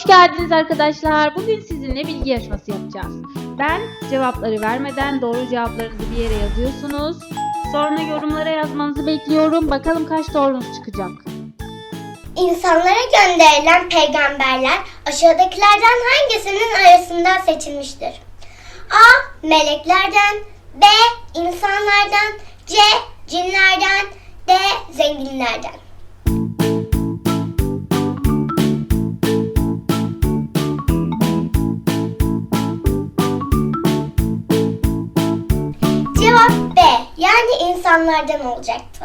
Hoş geldiniz arkadaşlar. Bugün sizinle bilgi yarışması yapacağız. Ben cevapları vermeden doğru cevaplarınızı bir yere yazıyorsunuz. Sonra yorumlara yazmanızı bekliyorum. Bakalım kaç doğrunuz çıkacak. İnsanlara gönderilen peygamberler aşağıdakilerden hangisinin arasından seçilmiştir? A. Meleklerden B. insanlardan C. Cinlerden D. Zenginlerden Yani insanlardan olacaktı.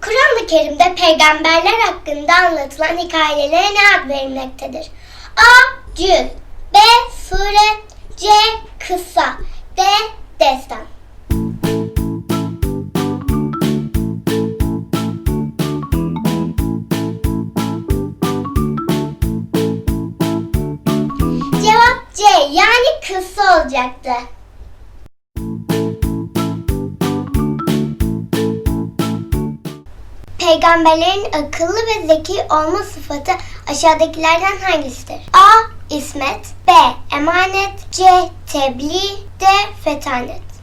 Kur'an-ı Kerim'de peygamberler hakkında anlatılan hikayelere ne ad verilmektedir? A. Cüz B. Sure C. Kıssa D. Destan C. Yani kıssa olacaktı. Peygamberlerin akıllı ve zeki olma sıfatı aşağıdakilerden hangisidir? A. İsmet B. Emanet C. Tebliğ D. Fetanet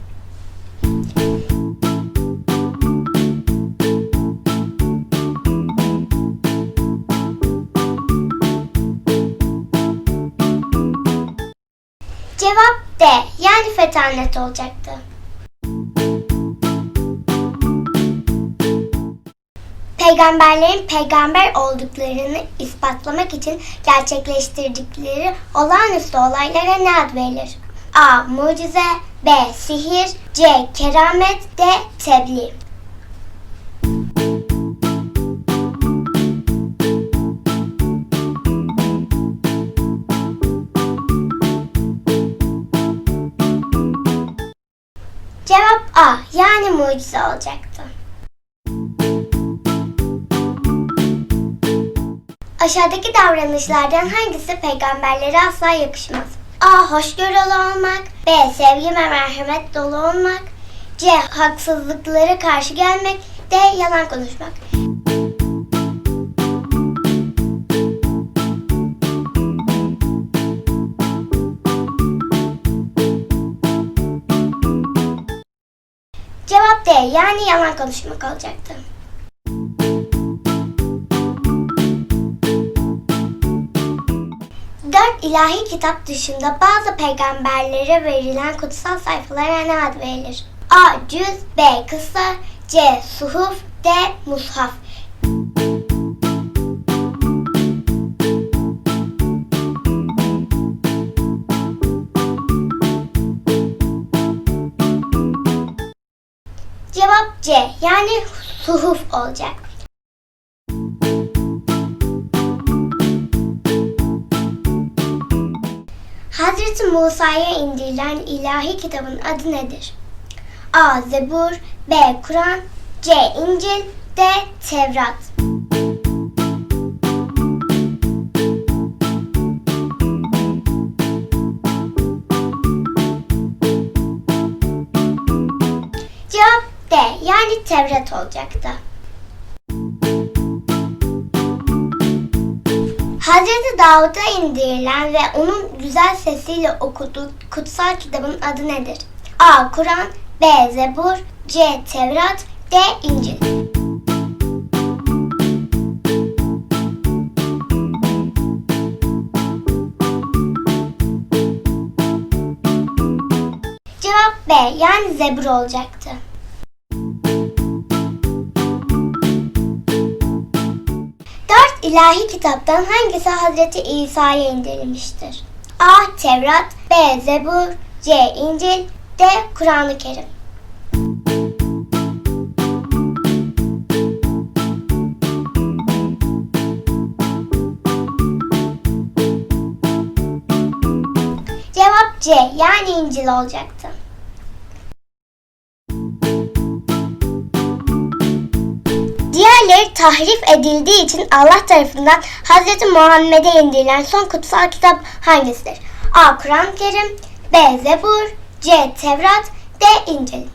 Cevap D. Yani fetanet olacaktı. Peygamberlerin peygamber olduklarını ispatlamak için gerçekleştirdikleri olağanüstü olaylara ne ad verilir? A. Mucize B. Sihir C. Keramet D. Tebliğ Cevap A. Yani mucize olacaktı. Aşağıdaki davranışlardan hangisi peygamberlere asla yakışmaz? A. Hoşgörülü olmak B. Sevgi ve merhamet dolu olmak C. Haksızlıklara karşı gelmek D. Yalan konuşmak Yani yalan konuşmak olacaktı. Dört ilahi kitap dışında bazı peygamberlere verilen kutsal sayfalara ne ad verilir? A. Cüz B. Kıssa C. Suhuf D. Mushaf C. Yani suhuf olacak. Hazreti Musa'ya indirilen ilahi kitabın adı nedir? A. Zebur B. Kur'an C. İncil D. Tevrat Cevap D. Yani Tevrat olacaktı. Hazreti Davud'a indirilen ve onun güzel sesiyle okuduğu kutsal kitabın adı nedir? A. Kur'an B. Zebur C. Tevrat D. İncil Cevap B. Yani Zebur olacaktı. İlahi kitaptan hangisi Hazreti İsa'ya indirilmiştir? A. Tevrat B. Zebur C. İncil D. Kur'an-ı Kerim Cevap C. Yani İncil olacaktı. Emirleri tahrif edildiği için Allah tarafından Hz. Muhammed'e indirilen son kutsal kitap hangisidir? A. Kur'an-ı Kerim B. Zebur C. Tevrat D. İncil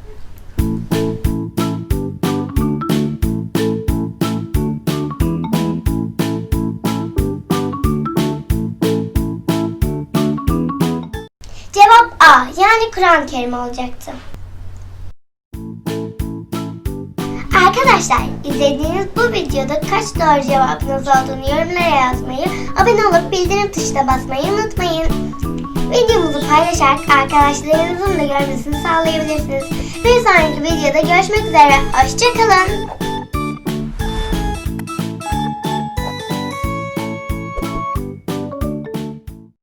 Cevap A. Yani Kur'an-ı Kerim olacaktı. Arkadaşlar izlediğiniz bu videoda kaç doğru cevabınız olduğunu yorumlara yazmayı, abone olup bildirim tuşuna basmayı unutmayın. Videomuzu paylaşarak arkadaşlarınızın da görmesini sağlayabilirsiniz. Bir sonraki videoda görüşmek üzere. Hoşçakalın.